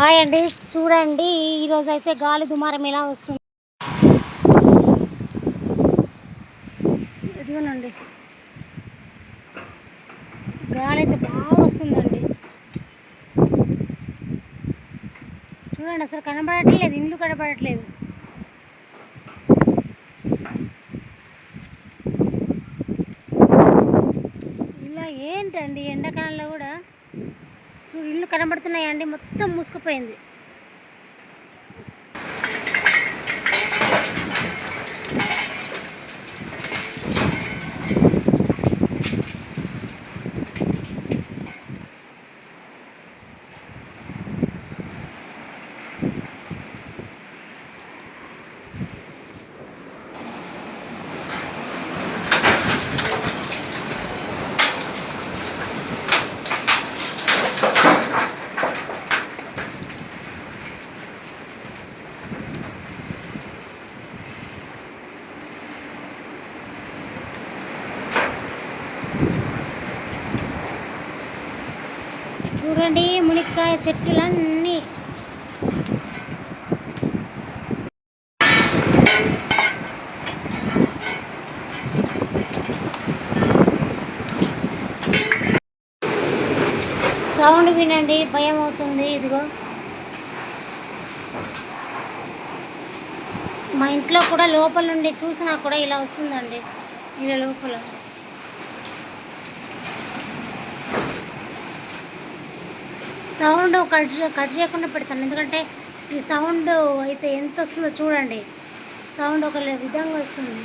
Hi అండి. చూడండి ఈరోజు అయితే గాలి దుమారం ఎలా వస్తుంది? ఇదిగోనండి. గాలి అయితే బాగా వస్తుందండి. చూడండి అసలు కనబడట్లేదు ఇల్లు కనబడట్లేదు. ఇలా ఏంటండి ఎండాకాలంలో కూడా కనబడుతున్నాయండి. మొత్తం మూసుకుపోయింది. చూడండి మునిక్కాయ చెట్లన్నీ సౌండ్ వినండి భయం అవుతుంది ఇదిగో. మా ఇంట్లో కూడా లోపల నుండి చూసినా కూడా ఇలా వస్తుందండి ఇలా లోపల. సౌండ్ కట్ కట్ చేయకుండా పెడతాను. ఎందుకంటే ఈ సౌండ్ అయితే ఎంత వస్తుందో చూడండి. సౌండ్ ఒక విధంగా వస్తుంది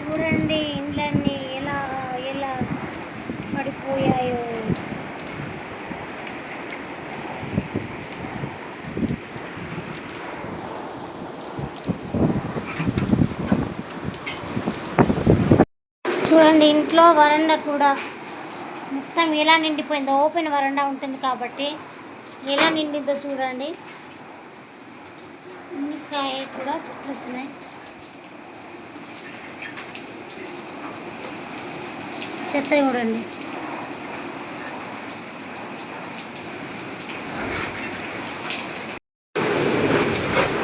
చూడండి ఇండ్లన్నీ ఎలా ఎలా పడిపోయాయో చూడండి ఇంట్లో వరండా కూడా మొత్తం ఎలా నిండిపోయిందో ఓపెన్ వరండా ఉంటుంది కాబట్టి ఎలా నిండిందో చూడండి. ఇంకా కూడా చెట్లు వచ్చినాయి. చెత్త చూడండి.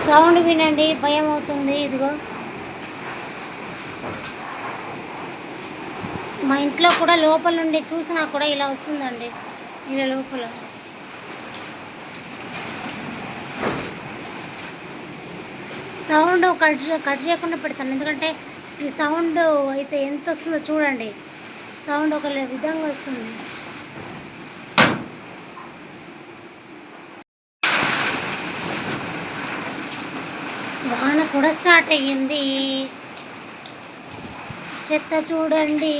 సౌండ్ వినండి భయం అవుతుంది ఇదిగో. మా ఇంట్లో కూడా లోపల నుండి చూసినా కూడా ఇలా వస్తుందండి. ఇలా లోపల. సౌండ్ కట్ కట్ చేయకుండా పెడతాను. ఎందుకంటే ఈ సౌండ్ అయితే ఎంత వస్తుందో చూడండి. సౌండ్ ఒక విధంగా వస్తుంది. వాన కూడా స్టార్ట్ అయ్యింది. చెత్త చూడండి.